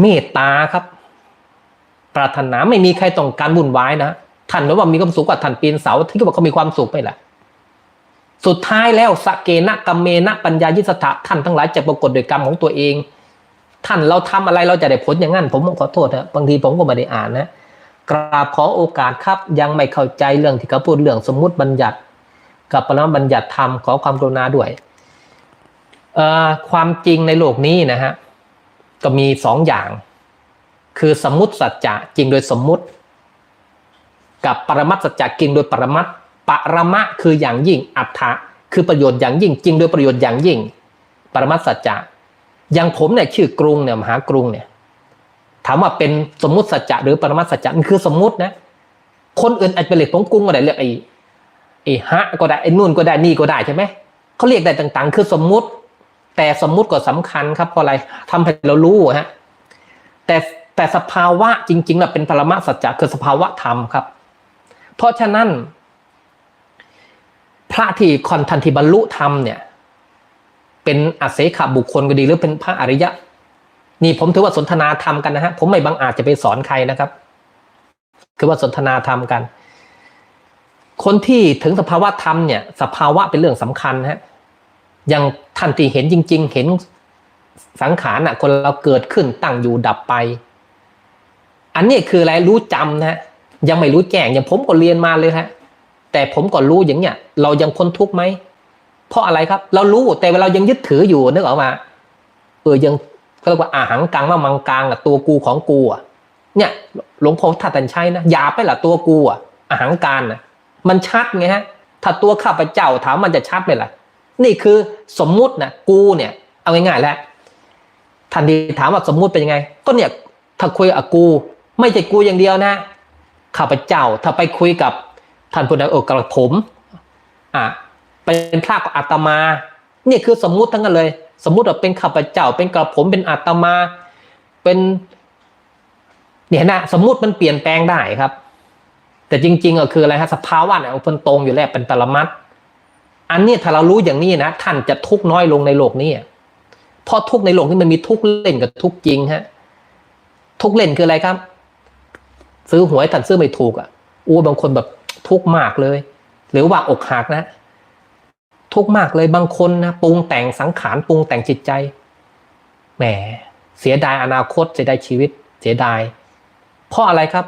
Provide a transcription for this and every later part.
เมตตาครับ ปรารถนาไม่มีใครต้องการวุ่นวายนะท่านว่ามีความสุขกว่าท่านปีนเสาที่เขาบอกเขามีความสุขไปแหละสุดท้ายแล้วสเกนะกัมเมนะปัญญายิสถะท่านทั้งหลายจะปรากฏโดยกรรมของตัวเอง ท่านเราทำอะไรเราจะได้ผลอย่างนั้น ผมขอโทษนะบางทีผมก็ไม่ได้อ่านนะกราบขอโอกาสครับ ยังไม่เข้าใจเรื่องที่เขาพูดเรื่องสมมุติบัญญัติ กับปรมาบัญญัติธรรมขอความกรุณาด้วยเอ่อความจริงในโลกนี้นะฮะ ก็มีสองอย่าง คือสมมุติสัจจะจริงโดยสมมุติ กับปรมัตสัจจะจริงโดยปรมัตปรมะคืออย่างยิ่งอัฏฐะคือประโยชน์อย่างยิ่งจริงโดยประโยชน์อย่างยิ่ง ปรมัตสัจจะอย่างผมเนี่ยชื่อกรุงเนี่ยมหากรุงเนี่ยถามว่าเป็นสมมุติสัจจะหรือปรมัตสัจจะมันคือสมมุตินะ คนอื่นอาจจะเรียกของกรุงก็ได้เรียกไอ้ไอ้ฮะก็ได้ไอ้นู่นก็ได้นี่ก็ได้ใช่ไหมเขาเรียกได้ต่างๆ คือสมมุติ แต่สมมุติก็สำคัญครับเพราะอะไรทำให้เรารู้ฮะแต่แต่สภาวะจริงๆแล้วเป็นปรมัตถสัจจะคือสภาวะธรรมครับ เพราะฉะนั้น พระที่คอนทันทิบรรลุธรรมเนี่ย เป็นอาเสขบุคคลก็ดีหรือเป็นพระอริยะ นี่ผมถือว่าสนทนาธรรมกันนะฮะผมไม่บังอาจจะไปสอนใครนะครับ คือว่าสนทนาธรรมกัน คนที่ถึงสภาวะธรรมเนี่ย สภาวะเป็นเรื่องสำคัญฮะ ย่างท่านที่เห็นจริง ๆ เห็นสังขารน่ะคนเราเกิดขึ้นตั้งอยู่ดับไป อันนี้คืออะไรรู้จำนะยังไม่รู้แจ้งอย่างผมก็เรียนมาเลยฮะแต่ผมก็รู้อย่างเนี้ยเรายังพ้นทุกข์ไหมเพราะอะไรครับ เรารู้แต่เรายังยึดถืออยู่นึกออกมาเออยังเขาเรียกว่าอาหังกังมามังกังอะตัวกูของกูอะเนี่ยหลวงพ่อท่านตันชัยนะอย่าไปละตัวกูอะอาหังการนะมันชัดไงฮะ ถ้าตัวข้าพเจ้าถามมันจะชัดไหมล่ะ นี่คือสมมุตินะกูเนี่ย เอาง่ายๆแล้วทันทีถามว่าสมมุติเป็นยังไง ก็เนี่ยถ้าคุยกับกู ไม่ใช่กูอย่างเดียวนะข้าพเจ้า ถ้าไปคุยกับท่านพุทธเอกระผมอะเป็นพระกับอาตมานี่คือสมมุติทั้งนั้นเลย สมมุติว่าเป็นข้าพเจ้า เป็นกระผมเป็นอาตมา เป็นเนี่ยนะสมมุติมันเปลี่ยนแปลงได้ครับ แต่จริงๆก็คืออะไรฮะสภาวะเนี่ยมันตรงอยู่แล้วเป็นปรมัตถ์ อันนี้ถ้าเรารู้อย่างนี้นะท่านจะทุกน้อยลงในโลกนี้เพราะทุกในโลกนี้มันมีทุกเล่นกับทุกจริงฮะทุกเล่นคืออะไรครับ ซื้อหวยท่านซื้อไม่ถูกอะอู้บางคนแบบทุกมากเลย หรือว่าอกหักนะ ทุกมากเลยบางคนนะปรุงแต่งสังขารปรุงแต่งจิตใจแหมเสียดายอนาคตเสียดายชีวิต เสียดาย เพราะอะไรครับ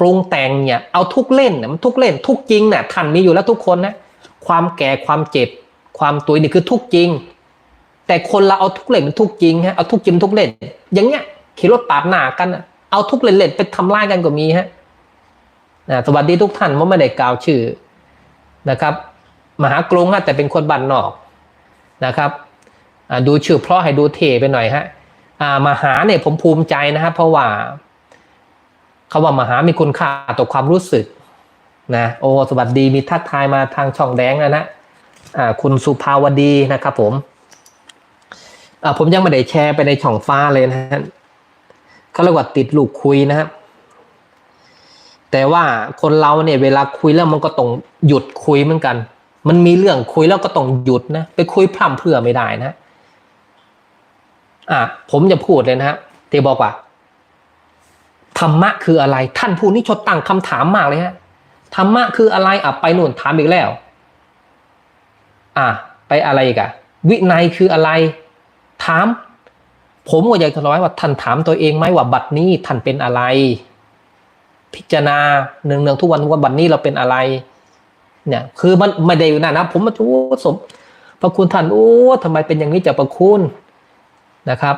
ปรุงแต่งเนี่ยเอาทุกเล่นเนี่ยมันทุกเล่น ทุกจริงเนี่ยท่านมีอยู่แล้วทุกคนนะ ความแก่ความเจ็บ ความตุยนี่คือทุกจริง แต่คนเราเอาทุกเล่นเป็นทุกจริงฮะเอาทุกจริงทุกเล่น อย่างเงี้ยขี่รถปาดหน้ากันเอาทุกเล่นๆไปทำร้ายกันก็มีฮะนะสวัสดีทุกท่านว่าไม่ได้กล่าวชื่อนะครับ มหากรุงฮะแต่เป็นคนบ้านนอกนะครับดูชื่อเพราะให้ดูเทไปหน่อยฮะมหาเนี่ยผมภูมิใจนะครับเพราะว่าเขาว่ามหามีคุณค่าต่อความรู้สึก นะโอ้สวัสดีมีทักทายมาทางช่องแดงนะนะอ่าคุณสุภาวดีนะครับผมอ่าผมยังไม่ได้แชร์ไปในช่องฟ้าเลยนะฮะเขาเรียกว่าติดลูกคุยนะครับแต่ว่าคนเราเนี่ยเวลาคุยแล้วมันก็ต้องหยุดคุยเหมือนกัน มันมีเรื่องคุยแล้วก็ต้องหยุดนะไปคุยพร่ำเพื่อไม่ได้นะอ่าผมจะพูดเลยนะฮะที่บอกว่าธรรมะคืออะไร ท่านผู้นี้ชดตั้งคำถามมากเลยฮะ ธรรมะคืออะไรอะไปนู่นถามอีกแล้ว อะไปอะไรกะวินัยคืออะไร ถาม ผมก็อยากจะร้อยว่าท่านถามตัวเองไหมว่าบัดนี้ท่านเป็นอะไร พิจารณาเนืองๆทุกวันว่าบัดนี้เราเป็นอะไร เนี่ย คือมันไม่ได้อยู่นะนะผมมาโอ้สมพระคุณท่านโอ้ทำไมเป็นอย่างนี้จะประคุณนะครับ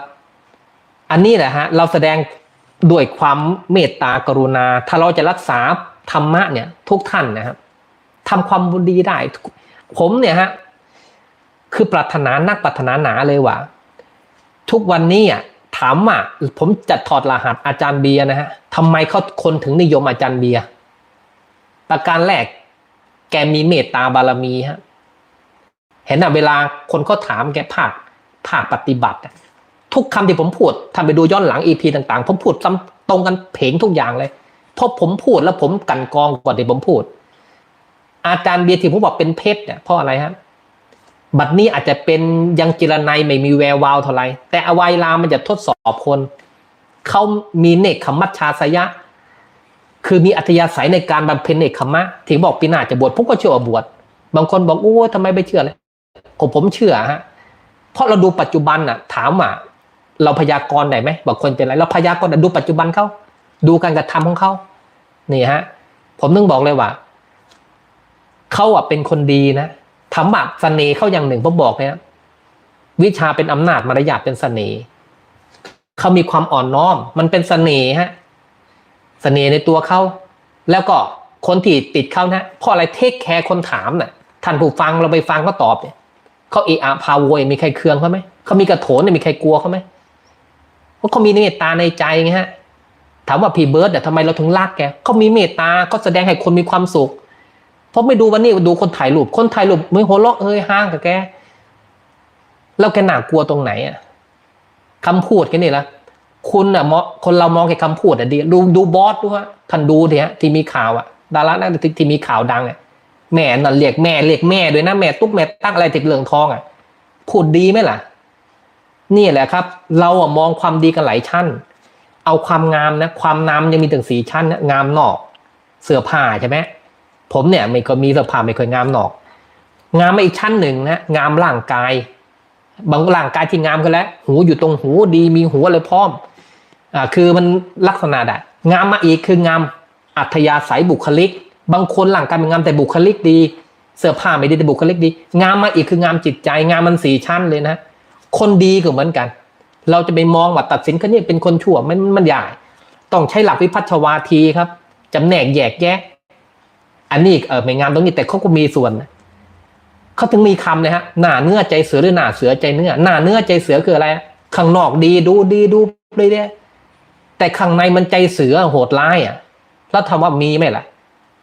อันนี้แหละฮะเราแสดงด้วยความเมตตากรุณา ถ้าเราจะรักษา ธรรมะเนี่ยทุกท่านนะครับทำความบุญดีได้ ผมเนี่ยฮะคือปรารถนานักปรารถนาหนาเลยว่าทุกวันนี้อะถามว่าผมจะถอดรหัสอาจารย์เบียนะฮะทำไมเขาคนถึงนิยมอาจารย์เบียประการแรก แกมีเมตตาบารมีฮะเห็นอะเวลาคนเขาถามแกภาคภาคปฏิบัติ ทุกคำที่ผมพูดทำไปดูย้อนหลังอีพีต่างๆ ผมพูดซ้ำตรงกันเพงทุกอย่างเลย เพราะผมพูดแล้วผมกันกองก่อนที่ผมพูด อาจารย์เบียร์ที่ผมบอกเป็นเพชรเนี่ยเพราะอะไรครับบัดนี้อาจจะเป็นยังจิรนัยไม่มีแวววาวเท่าไรแต่อวัยลามันจะทดสอบคนเขามีเนกขมัชชาสยะ คือมีอัธยาศัยในการบำเพ็ญเนกขมะถึงบอกปีหน้าจะบวชผมก็เชื่อว่าบวชบางคนบอกโอ้ทำไมไม่เชื่อเลยผมผมเชื่อฮะเพราะเราดูปัจจุบันน่ะ ถามว่าเราพยากรณ์ได้ไหมบอกคนเป็นอะไรเราพยากรณ์ด้ดูปัจจุบันเขาดูการกระทำของเขา นี่ฮะผมต้องบอกเลยว่าเขาอะเป็นคนดีนะธรรมะเสน่ห์เขาอย่างหนึ่งผมบอกเลยนะวิชาเป็นอำนาจมารยาทเป็นเสน่ห์เขามีความอ่อนน้อม มันเป็นเสน่ห์ฮะเสน่ห์ในตัวเขาแล้วก็คนที่ติดเขานะเพราะอะไรเทคแคร์คนถามน่ะ ท่านผู้ฟังเราไปฟังก็ตอบเนี่ยเขาเอะอะพาโวยมีใครเคืองเขาไหมเขามีกระโถนมีใครกลัวเขาไหมเพราะเขามีเมตตาในใจไงฮะ ถามว่าพี่เบิร์ดแต่ยทำไมเราถึงรักแกเขามีเมตตาเขาแสดงให้คนมีความสุข เพราะไม่ดูวันนี้ดูคนถ่ายรูป คนถ่ายรูปม่หัวเราะเฮ้ยห้างกับแก แล้วแกหนากลัวตรงไหนอะคำพูดแค่นี้ละคุณอะมองคนเรามองแค่คำพูดอะดีดูดูบอสดูฮะท่านดูเนี่ยที่มีข่าวอะ ดารานั่นที่ที่มีข่าวดังอะแม่นั่นเรียกแม่เรียกแม่ด้วยนะแม่ตุ๊กแม่ตั้งอะไรติดเหลืองทองอะพูดดีไหมล่ะ นี่แหละครับ เราอะมองความดีกันหลายชั้น เอาความงามนะความงามยังมีถึงสี่ชั้นนะงามนอก เสื้อผ้าใช่ไหมผมเนี่ยไม่เคยมีเสื้อผ้าไม่เคยงามนอก งามมาอีกชั้นหนึ่งนะงามร่างกาย บางร่างกายที่งามกันแล้ว หูอยู่ตรงหูดีมีหูอะไรพร้อมอ่าคือมันลักษณะได้งามมาอีกคืองามอัธยาศัยบุคลิก บางคนร่างกายเป็นงามแต่บุคลิกดี เสื้อผ้าไม่ดีแต่บุคลิกดี งามมาอีกคืองามจิตใจ งามมันสี่ชั้นเลยนะ คนดีก็เหมือนกัน เราจะไปมองว่าตัดสินคนนี้เป็นคนชั่วมันมันใหญ่ต้องใช้หลักวิพัฒวาทีครับจำแนกแยกแยะ อันนี้เออไม่งามตรงนี้แต่เขาก็มีส่วนเขาถึงมีคำเลยฮะหน้าเนื้อใจเสือหรือหน้าเสือใจเนื้อหน้าเนื้อใจเสือคืออะไรข้างนอกดีดูดีดูเลยเนี่ยแต่ข้างในมันใจเสือโหดร้ายอะ แล้วทำว่ามีไหมล่ะ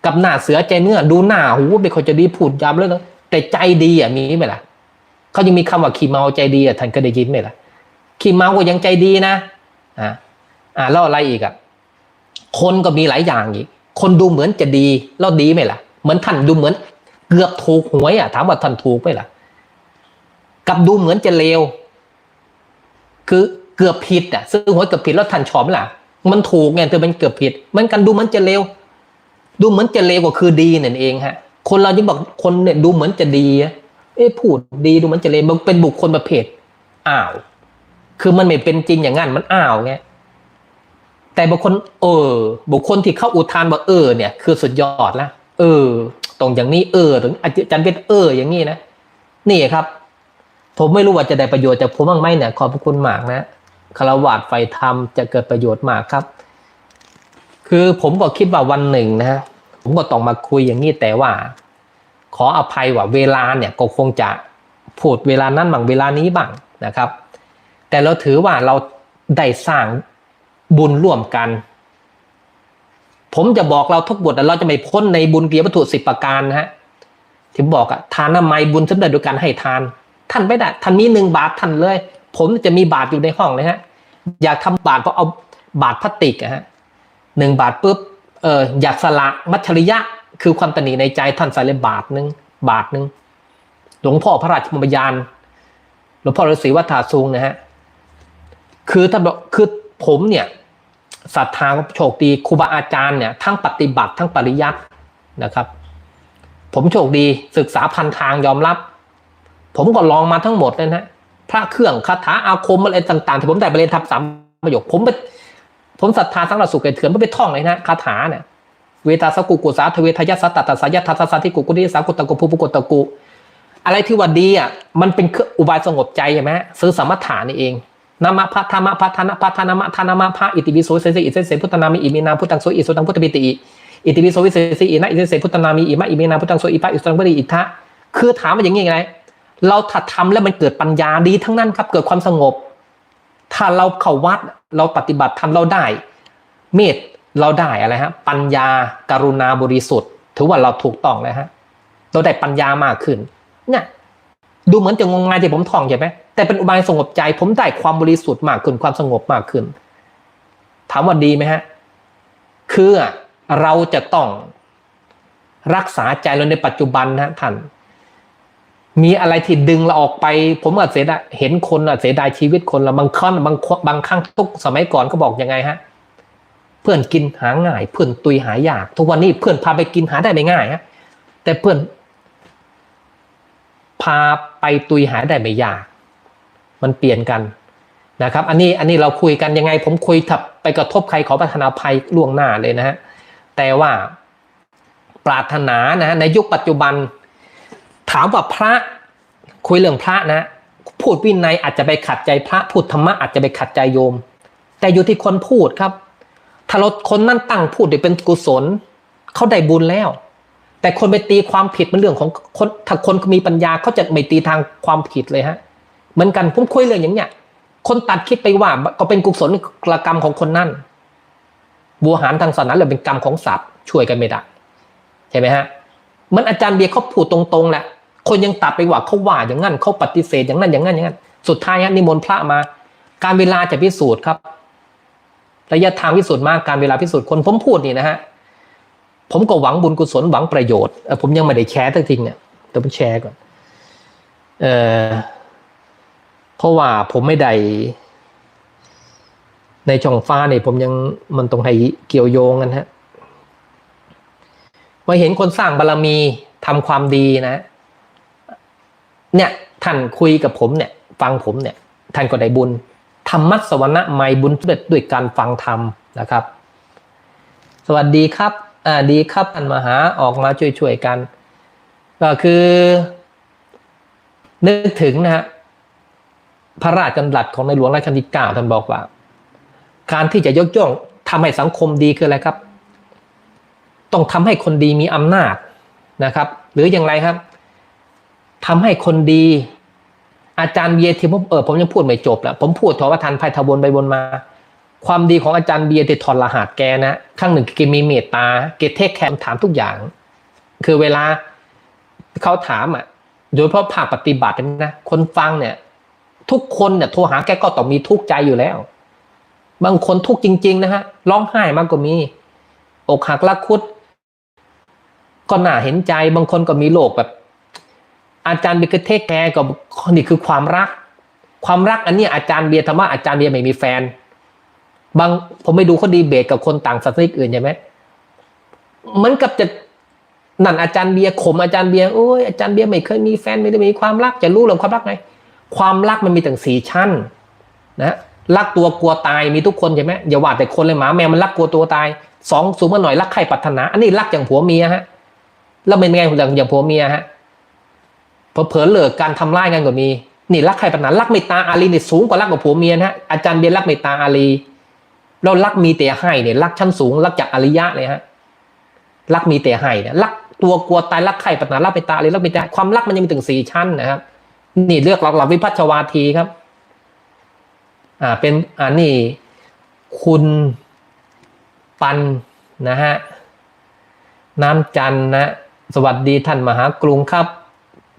กับหน้าเสือใจเนื้อดูหน้าหูเป็นคนจะดีพูดยามเรื่องแต่ใจดีอะมีไหมล่ะเขายังมีคำว่าขี้เมาใจดีอะท่านก็ได้ยินไหมล่ะ ขี้เมาก็ยังใจดีนะอ่าอ่าแล้วอะไรอีกอะคนก็มีหลายอย่างอีก คนดูเหมือนจะดีแล้วดีไหมล่ะ เหมือนท่านดูเหมือน เกือบถูกหวยอะถามว่าท่านถูกไหมล่ะกับดูเหมือนจะเลวคือเกือบผิดอะซื้อหวยเกือบผิดแล้วท่านชอบไหมล่ะ มันถูกไงแต่มันเกือบผิดมันกันดูเหมือนจะเลวดูเหมือนจะเลวก็คือดีนั่นเองฮะ คนเรายังบอกคนเนี่ยดูเหมือนจะดีเอ้พูดดีดูเหมือนจะเลวมันเป็นบุคคลประเภทอ้าว คือมันไม่เป็นจริงอย่างนั้นมันอ้าวไงแต่บุคคลเออ บุคคลที่เข้าอุทานว่าเออ เนี่ย คือสุดยอดแล้วเออตรงอย่างนี้เออตรงอาจารย์เป็นเออ อย่างนี้นะนี่ครับ ผมไม่รู้ว่าจะได้ประโยชน์จากผมบ้างไหมเนี่ยขอบพระคุณมากนะคารวะไฟธรรมจะเกิดประโยชน์มากครับ คือผมก็คิดว่าวันหนึ่งนะ ผมก็ต้องมาคุยอย่างนี้แต่ว่า ขออภัยว่าเวลาเนี่ยก็คงจะพูดเวลานั้นบางเวลานี้บ้างนะครับ แต่เราถือว่าเราได้สร้างบุญร่วมกัน ผมจะบอกเราทุกบทเราจะไม่พ้นในบุญเกียรติวัตถุสิบประการนะฮะที่บอกอะทานน้ำไมบุญสำเร็จโดยการให้ทาน ท่านไม่ได้ท่านมีหนึ่งบาทท่านเลย ผมจะมีบาทอยู่ในห้องเลยฮะ อยากทำบาทก็เอาบาทพลาสติกอะฮะหนึ่งบาทปุ๊บเอออยากสละมัจฉริยะคือความตนีในใจท่านใส่เลยบาทหนึ่งบาทหนึ่งหลวงพ่อพระราชมยานหลวงพ่อฤาษีวัฒนาสูงนะฮะ คือท่านบอกคือผมเนี่ยศรัทธาโชคดีครูบาอาจารย์เนี่ยทั้งปฏิบัติทั้งปริยัตินะครับ ผมโชคดีศึกษาพันทางยอมรับ ผมก็ลองมาทั้งหมดเลยนะพระเครื่องคาถาอาคมอะไรต่างๆที่ผมได้ไปเรียนทับสามประโยค ผมไปผมศรัทธาทั้งหลักสุขเกศเถื่อนไม่ไปท่องเลยนะคาถาเนี่ยเวตาสกุกุสาทเวทยสัตตสายทัสสะทิกุกุดิสากุตตะกุภูปุกุตตะกุ อะไรที่ว่าดีอะมันเป็นอุบายสงบใจใช่ไหมซื้อสมถะนี่เอง นามะพัทธามะพัฒนะพัฒนามะธนามะพระอิติวิโสเสสอิเสสพุทธนามิอิมินาพุทธังโสอิสุตังพุทธปิติอิอิติวิโสวิเศษอินะอิเสสพุทธนามิอิมะอิมินาพุทธังโสอิปะอิสุตังพุทธิอิทะคือถามว่าอย่างนี้ไงเราถ้าทำแล้วมันเกิดปัญญาดีทั้งนั้นครับเกิดความสงบ ถ้าเราเข้าวัดเราปฏิบัติทำเราได้ เมตเราได้อะไรฮะปัญญาการุณาบริสุทธิ์ ถือว่าเราถูกต้องแล้วฮะเราได้ปัญญามากขึ้นเนี่ยดูเหมือนจะงมงายที่ผมท่องใช่ไหม แต่เป็นอุบายสงบใจ ผมได้ความบริสุทธิ์มากขึ้นความสงบมากขึ้น ถามว่าดีไหมฮะ คือเราจะต้องรักษาใจเราในปัจจุบันนะท่าน มีอะไรที่ดึงเราออกไป ผมว่าเสียดายเห็นคนอะเสียดายชีวิตคนละบางครั้งบางบางครั้งทุกสมัยก่อนก็บอกยังไงฮะ เพื่อนกินหาง่าย เพื่อนตุยหายาก ทุกวันนี้เพื่อนพาไปกินหาได้ไม่ง่ายฮะแต่เพื่อนพาไปตุยหาได้ไม่ยาก มันเปลี่ยนกันนะครับ อันนี้อันนี้เราคุยกันยังไง ผมคุยถับไปกระทบใครขอประทานอภัยล่วงหน้าเลยนะฮะแต่ว่าปรารถนานะฮะในยุคปัจจุบัน ถามว่าพระคุยเรื่องพระนะ พูดวินัยอาจจะไปขัดใจพระพูดธรรมะอาจจะไปขัดใจโยม แต่อยู่ที่คนพูดครับ ถ้าเราคนนั่นตั้งพูดได้เป็นกุศลเขาได้บุญแล้ว แต่คนไปตีความผิดมันเรื่องของคนถ้าคนมีปัญญาเขาจะไม่ตีทางความผิดเลยฮะ เหมือนกันผมคุยเรื่องอย่างเนี้ยคนตัดคิดไปว่าก็เป็นกุศลกรรมของคนนั่นบัวหารทางศาสนาเลยเป็นกรรมของสัตว์ช่วยกันไม่ได้ใช่ไหมฮะมันอาจารย์เบียร์เขาพูดตรงๆแหละคนยังตัดไปว่าเขาว่าอย่างนั้นเขาปฏิเสธอย่างนั้นอย่างนั้นอย่างนั้นสุดท้ายนิมนต์พระมา การเวลาจะพิสูจน์ครับระยะทางพิสูจน์มากการเวลาพิสูจน์คนผมพูดนี่นะฮะผมก็หวังบุญกุศลหวังประโยชน์ผมยังไม่ได้แชร์ตั้งทีเนี่ยแต่ผมแชร์ก่อนเออ เพราะว่าผมไม่ได้ในช่องฟ้าเนี่ยผมยังมันต้องให้เกี่ยวโยงกันฮะมาเห็นคนสร้างบารรมีทำความดีนะ เนี่ยท่านคุยกับผมเนี่ย ฟังผมเนี่ย ท่านก็ได้บุญธรรมัสวรรณะไม่บุญสำเร็จด้วยการฟังธรรมนะครับ สวัสดีครับอ่าดีครับท่านมหาออกมาช่วยๆกัน ก็คือ นึกถึงนะฮะ พระราชดำรัสของในหลวงรัชกาลที่เก้าท่านบอกว่า การที่จะยกย่องทำให้สังคมดีคืออะไรครับ ต้องทำให้คนดีมีอำนาจนะครับ หรืออย่างไรครับทำให้คนดี อาจารย์เบียร์ที่ผมเออผมยังพูดไม่จบแล้วผมพูดถอว่าทันไพ่ทวนไปวนมา ความดีของอาจารย์เบียร์ติดถอดรหัสแกนะครั้งหนึ่งแกมีเมตตาแกเทคแคร์ถามทุกอย่าง คือเวลาเขาถามอะโดยเฉพาะภาคปฏิบัตินะคนฟังเนี่ย ทุกคนเนี่ยโทรหาแกก็ต้องมีทุกข์ใจอยู่แล้ว บางคนทุกข์จริง ๆ นะฮะร้องไห้มากก็มี อกหักรักคุด ก็น่าเห็นใจ บางคนก็มีโรคแบบ อาจารย์เบียร์เทคแคร์กับนี่คือความรัก ความรักอันนี้อาจารย์เบียร์ธรรมะอาจารย์เบียร์ไม่มีแฟน บางผมไปดูเขาดีเบตกับคนต่างศาสนาอื่นใช่ไหมเหมือนกับจะนั่นอาจารย์เบียร์ข่มอาจารย์เบียร์โอ้ยอาจารย์เบียร์ไม่เคยมีแฟนไม่ได้มีความรักจะรู้เรื่องความรักไง ความรักมันมีตั้งสี่ชั้นนะรักตัวกลัวตายมีทุกคนใช่ไหมอย่าว่าแต่คนเลยหมาแมวมันรักกลัวตัวตายสองสูงมาหน่อยรักใครปรารถนา อันนี้รักอย่างผัวเมียฮะแล้วเป็นไงอย่างอย่างผัวเมียฮะเผลอๆเลิกการทำร้ายกันก็มี นี่รักใครปรารถนารักเมตตาอารีนี่สูงกว่ารักกับผัวเมียนะฮะอาจารย์เบียร์รักเมตตาอารีเรารักมีแต่ให้เนี่ยรักชั้นสูงรักจากอริยะเลยฮะรักมีแต่ให้เนี่ยรักตัวกลัวตายรักใครปรารถนารักเมตตาอารีรักเมตตาความรักมันยังมีถึงสี่ชั้นนะครับ นี่เลือกหลักหลักวิพัฒชวาทีครับ อ่าเป็นอ่านี่คุณปันนะฮะน้ำจันนะ สวัสดีท่านมหากรุงครับ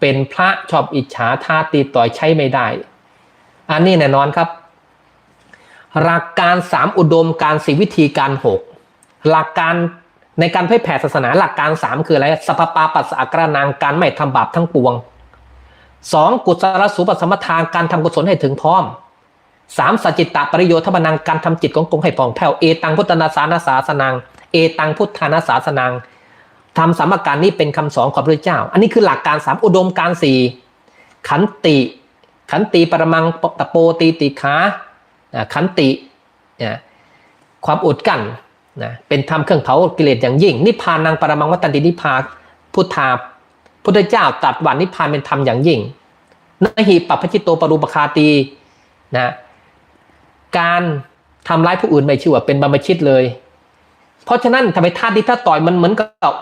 เป็นพระชอบอิจฉาท่าตีต่อยใช้ไม่ได้ อันนี้แน่นอนครับ หลักการสามอุดมการสี่วิธีการหกหลักการในการเผยแผ่ศาสนาหลักการสามคืออะไรสัพพปาปัสสะกระนางการไม่ทำบาปทั้งปวง สองกุศลสุปสมทานการทำกุศลให้ถึงพร้อมสามสัจจิตตปริโยธรรมนังการทำจิตของตรงให้ผ่องแผ้วเอตังพุทธนาสานาสาสนังเอตังพุทธานาสาสนังทำสามการนี้เป็นคำสอนของพระเจ้า อันนี้คือหลักการสามอุดมการสี่ขันติ ขันติปรมังตะโปตีติขาขันติความอดกั้นนะเป็นธรรมเครื่องเผากิเลสอย่างยิ่ง นิพพานังปรมังวัตตินิพพาพุทธา พุทธเจ้าตรัสว่านิพพานเป็นธรรมอย่างยิ่งนหิปัปพชิตโตปรูปคาตีนะการทำร้ายผู้อื่นไม่ชื่อว่าเป็นบรรพชิตเลย เพราะฉะนั้นทำไมท่าที่ถ้าต่อยมันเหมือนกับ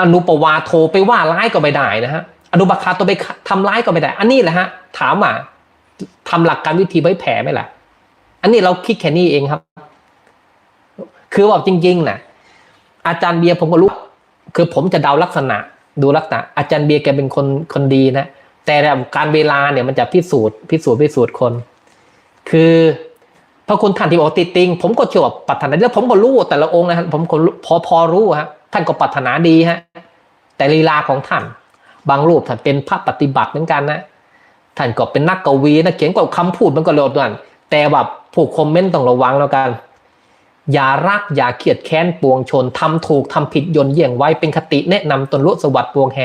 อนุปวาโทไปว่าร้ายก็ไม่ได้นะฮะอนุบาคาตัวไปทำร้ายก็ไม่ได้ อันนี้แหละฮะถามว่าทำหลักการวิธีไว้แผ่ไหมล่ะ อันนี้เราคิดแค่นี้เองครับ คือว่าจริงๆนะอาจารย์เบียร์ผมก็รู้ คือผมจะเดาลักษณะ ดูลักษณะอาจารย์เบียร์แกเป็นคนคนดีนะแต่การเวลาเนี่ยมันจะพิสูจน์พิสูจน์พิสูจน์คน คือพระคุณท่านที่บอกติดติงผมก็เชื่อว่าปรารถนาแล้วผมก็รู้แต่ละองค์นะฮะผมก็พอพอรู้ฮะท่านก็ปรารถนาดีฮะแต่ลีลาของท่าน บางรูปท่านเป็นพระปฏิบัติเหมือนกันนะท่านก็เป็นนักกวีนะเขียนก็คำพูดมันก็เร็วนั่นแต่ว่าผู้คอมเมนต์ต้องระวังแล้วกัน อย่ารักอย่าเกลียดแค้นปวงชนทำถูกทำผิดยนเยี่ยงไว้เป็นคติแนะนำตนลุสวัสดิ์ปวงแฮ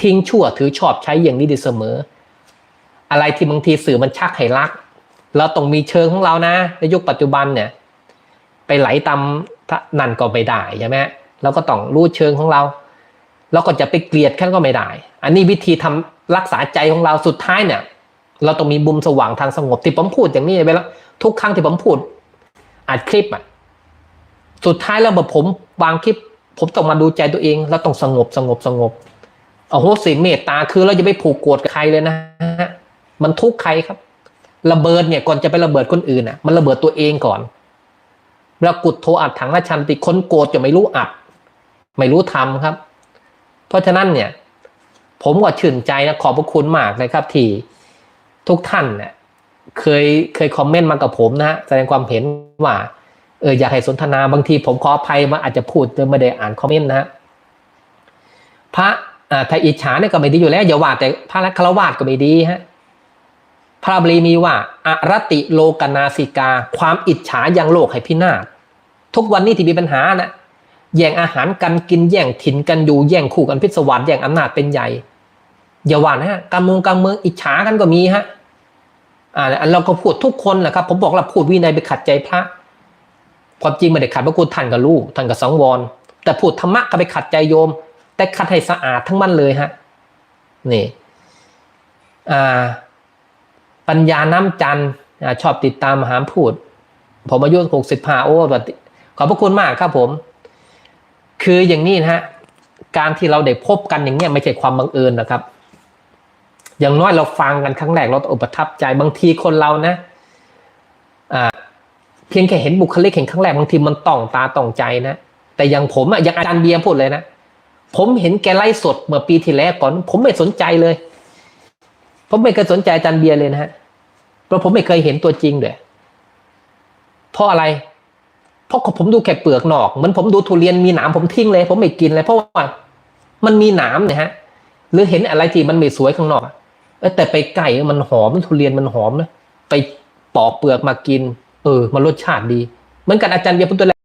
ทิ้งชั่วถือชอบใช้อย่างนี้ดีเสมอ อะไรที่บางทีสื่อมันชักให้รัก เราต้องมีเชิงของเรานะในยุคปัจจุบันเนี่ย ไปไหลตามนันก็ไม่ได้ใช่ไหมเราก็ต้องรู้เชิงของเราแล้วก็จะไปเกลียดแค่นก็ไม่ได้ อันนี้วิธีทำรักษาใจของเราสุดท้ายเนี่ย เราต้องมีบุมสว่างทางสงบที่ผมพูดอย่างนี้ไปแล้วทุกครั้งที่ผมพูดอัดคลิปอะ สุดท้ายแล้วแบบผมวางคลิป ผมต้องมาดูใจตัวเองแล้วต้องสงบสงบสงบโอ้โหสิเมตตาคือเราจะไม่ผูกโกรธกับใครเลยนะฮะมันทุกใครครับ ระเบิดเนี่ยก่อนจะไประเบิดคนอื่นอะ มันระเบิดตัวเองก่อนแล้วกุดโทอัดถังราชันติคนโกรธจะไม่รู้อัด ไม่รู้ทำครับ เพราะฉะนั้นเนี่ย ผมก็ชื่นใจนะขอบพระคุณมากเลยครับ ที่ทุกท่านเนี่ยเคยเคยคอมเมนต์มากับผมนะฮะแสดงความเห็นว่า เอออยากให้สนทนาบางทีผมขออภัยมาอาจจะพูดโดยไม่ได้อ่านคอมเมนต์นะฮะพระอ่าถ้าอิจฉาเนี่ยก็ไม่ดีอยู่แล้วอย่าว่าแต่พระละฆรวาสก็ไม่ดีฮะพระบาลีมีว่าอารติโลกนาสิกา ความอิจฉายังโลกให้พินาศทุกวันนี้ที่มีปัญหานะแย่งอาหารกันกินแย่งถิ่นกันอยู่แย่งคู่กันพิศวาสแย่งอำนาจเป็นใหญ่อย่าว่านะฮะการเมืองการเมืองอิจฉากันก็มีฮะอ่าเราก็พูดทุกคนแหละครับ ผมบอกเราพูดวินัยไปขัดใจพระ ความจริงไม่ได้ขัดพระคุณท่านกับลูกท่านกับสังวร แต่พูดธรรมะก็ไปขัดใจโยม แต่ขัดให้สะอาดทั้งมันเลยฮะนี่อ่าปัญญาน้ำจันอชอบติดตามมหาพูด ผมอายุหกสิบห้าโอ้แบบขอบพระคุณมากครับผม คืออย่างนี้นะฮะการที่เราได้พบกันอย่างเนี้ยไม่ใช่ความบังเอิญนะครับ อย่างน้อยเราฟังกันครั้งแรกเราต้องประทับใจบางทีคนเรานะอ่า เพียงแค่เห็นบุคลิกเห็นครั้งแรกบางทีมันต้องตาต้องใจนะ แต่อย่างผมอะอย่างอาจารย์เบียร์พูดเลยนะ ผมเห็นแกไล่สดเมื่อปีที่แล้วก่อน ผมไม่สนใจเลย ผมไม่เคยสนใจอาจารย์เบียร์เลยนะฮะเพราะผมไม่เคยเห็นตัวจริงเลยเพราะอะไร เพราะผมดูแค่เปลือกนอกเหมือนผมดูทุเรียนมีหนามผมทิ้งเลย ผมไม่กินเลยเพราะว่ามันมีหนามเนี่ยฮะ หรือเห็นอะไรที่มันไม่สวยข้างนอกแต่ไปไก่มันหอมทุเรียนมันหอมนะไปปอกเปลือกมากิน เออ มันรสชาติดี เหมือนกันอาจารย์เบียร์พูดตัวแรก